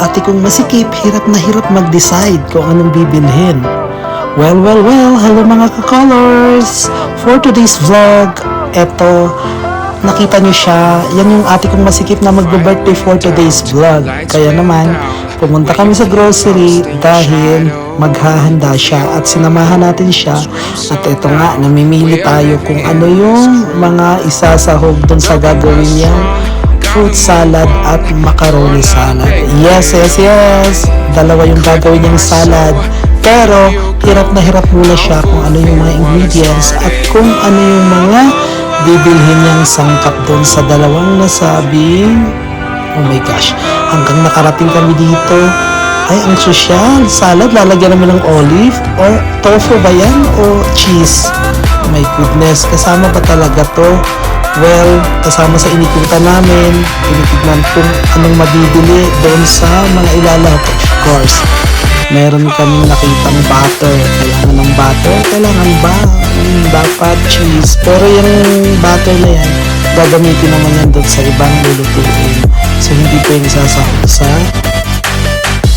ate kong masikip, hirap na hirap mag-decide kung anong bibilhin. Well, well, well, hello mga ka-colors! For today's vlog, eto, nakita nyo siya, yan yung ate kong masikip na magbe-birthday for today's vlog. Kaya naman, pumunta kami sa grocery dahil maghahanda siya at sinamahan natin siya. At eto nga, namimili tayo kung ano yung mga isasahog dun sa gagawin niyang fruit salad at macaroni salad. Yes, yes, yes! Dalawa yung gagawin niyang salad. Pero, hirap na hirap muna siya kung ano yung mga ingredients at kung ano yung mga bibilhin niyang sangkap doon sa dalawang nasabing oh my gosh hanggang nakarating kami dito ay ang sosyal salad lalagyan naman ng olive or tofu ba yan o cheese my goodness kasama ba talaga to well kasama sa inikutan namin tinitignan kung anong mabibili doon sa mga ilalap of course meron kaming nakitang butter. Kailangan ng butter? Kailangan ba? Hmm, dapat cheese. Pero yung butter na yan, gagamitin naman yan doon sa ibang lulutuin. So, hindi pwede sasahog sa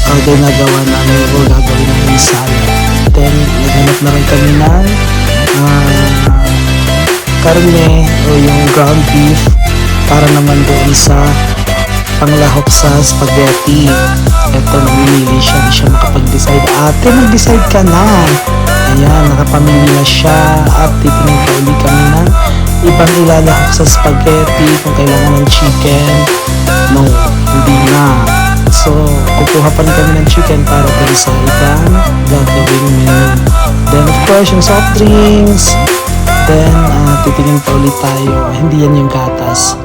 order na gawa namin o gagawin namin salad. Then, naghanap na rin kami ng ah, karne o yung ground beef para naman doon sa panglahok sa spaghetti. Ito, namimili siya. Di siya makapag-decide. Ate, mag-decide ka na. Ayan, nakapamili na siya. At titingin pa uli kami ng ibang ilalahok sa spaghetti. Kung kailangan ng chicken. No, hindi na. So, kukuha pa rin kami ng chicken para dun sa ibang gagawing menu. Then, of course, yung soft drinks. Then, ah, titingin pa ulit tayo. Hindi yan yung gatas.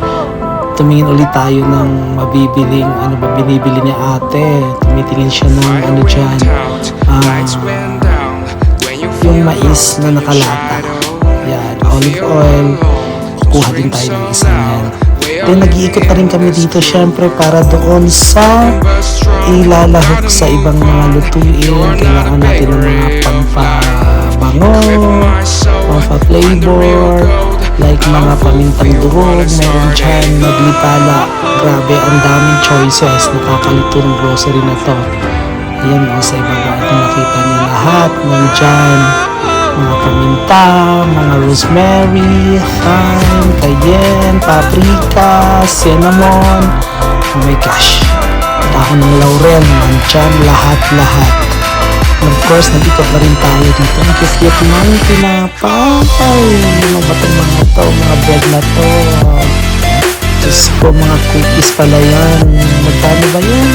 Tumingin ulit tayo ng mabibiling ano ba binibili niya ate. Tumitingin siya ng ano dyan. ah, yung mais na nakalata. Yan olive oil. Kukuha din tayo ng isa yan. Then nag-iikot pa rin kami dito syempre para doon sa ilalahok sa ibang mga lutuin. Kailangan natin ng mga pampabango pampa-flavor like mga pamintang durog, meron dyan, naglipala. Grabe, ang daming choices. Nakakalito ng grocery na to. Ayan o, sa ibaba at nakita niyo lahat. Nandyan, mga paminta, mga rosemary, thyme, cayenne, paprika, cinnamon. Oh my gosh. Dahon ng laurel, nandyan lahat-lahat. Course, nag-ikot na rin tayo dito. Ang cute ng pinapay. Ano ba mga to? Mga bread na to. Diyos ko, mga cookies pala yan. Magkano ba yan?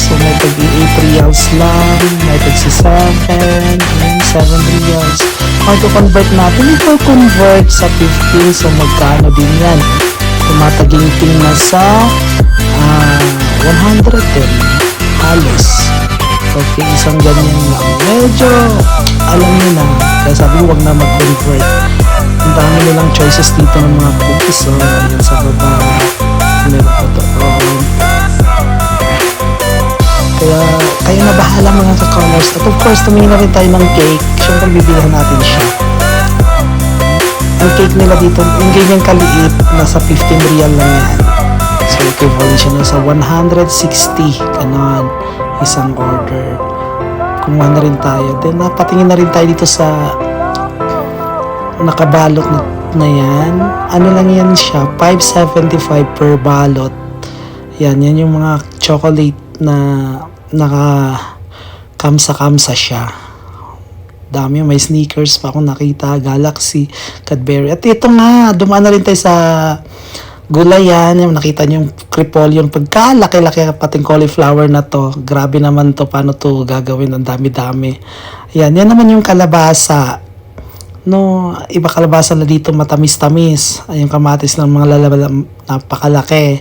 So, may tag-8 reals lang. May tag-7. Ayun, 7 reals. Kung ito convert natin, ito convert sa 15. So, magkano din yan? Tumataginting na sa ah 100 din. Halos. Okay, isang ganyan lang. Medyo, alam niyo na. Kaya sabi ko, huwag na mag-convert. Ang dami nilang choices dito ng mga cookies. So, yan sa baba. Meron po to. Kaya, kayo na bahala mga ka-colors. At of course, tumingin na rin tayo ng cake. Siyempre, bibilihan natin siya. Ang cake nila dito, yung ganyan kaliit, nasa 15 real lang yan. So, equivalent siya na sa 160. Ganon. Isang order. Kumuha na rin tayo. Then, napatingin na rin tayo dito sa nakabalot na, na yan. Ano lang yan siya? 5.75 per balot. Yan, yan yung mga chocolate na naka kamsa-kamsa siya. Dami, may sneakers pa akong nakita, Galaxy, Cadbury. At ito nga, dumaan na rin tayo sa gulayan. Yung nakita niyo yung cripol, yung pagkalaki-laki pating cauliflower na to. Grabe naman to, paano to gagawin, ang dami-dami. Yan, yan naman yung kalabasa. No, iba kalabasa na dito matamis-tamis. Ay, yung kamatis ng mga lalabala, napakalaki.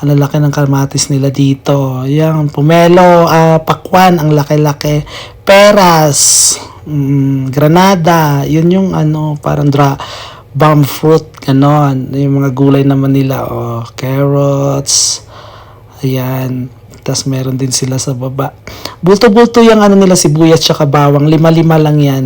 Ang lalaki ng kamatis nila dito. Yan, pomelo, ah, pakwan, ang laki-laki. Peras, mm, granada, yun yung ano, parang dra, bomb fruit, ganon. Yung mga gulay naman nila, oh, carrots, ayan. Tapos meron din sila sa baba. Bulto-bulto yung ano nila, sibuyas tsaka bawang. Lima-lima lang yan.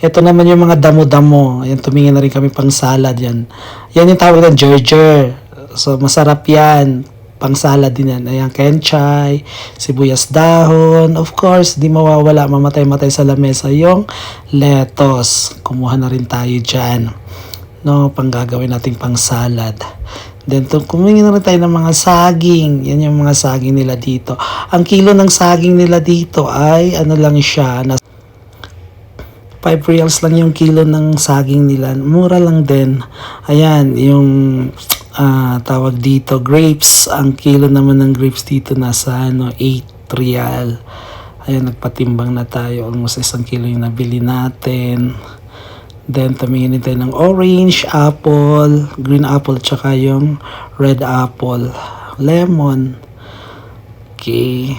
Ito naman yung mga damo-damo. Ayan, tumingin na rin kami pang salad yan. Yan yung tawag ng gerger. So, masarap yan. pang salad din yan. Ayan, kenchay, sibuyas dahon. Of course, di mawawala, mamatay-matay sa lamesa yung lettuce. Kumuha na rin tayo dyan. No, pang gagawin nating pang salad. Then, to, kumingin na rin tayo ng mga saging. Yan yung mga saging nila dito. Ang kilo ng saging nila dito ay ano lang siya, na 5 reals lang yung kilo ng saging nila. Mura lang din. Ayan, yung ah, tawag dito, grapes. Ang kilo naman ng grapes dito nasa ano, 8 real. Ayan, nagpatimbang na tayo. Almost isang kilo yung nabili natin. Then, tumingin tayo ng orange, apple, green apple, tsaka yung red apple, lemon. Okay.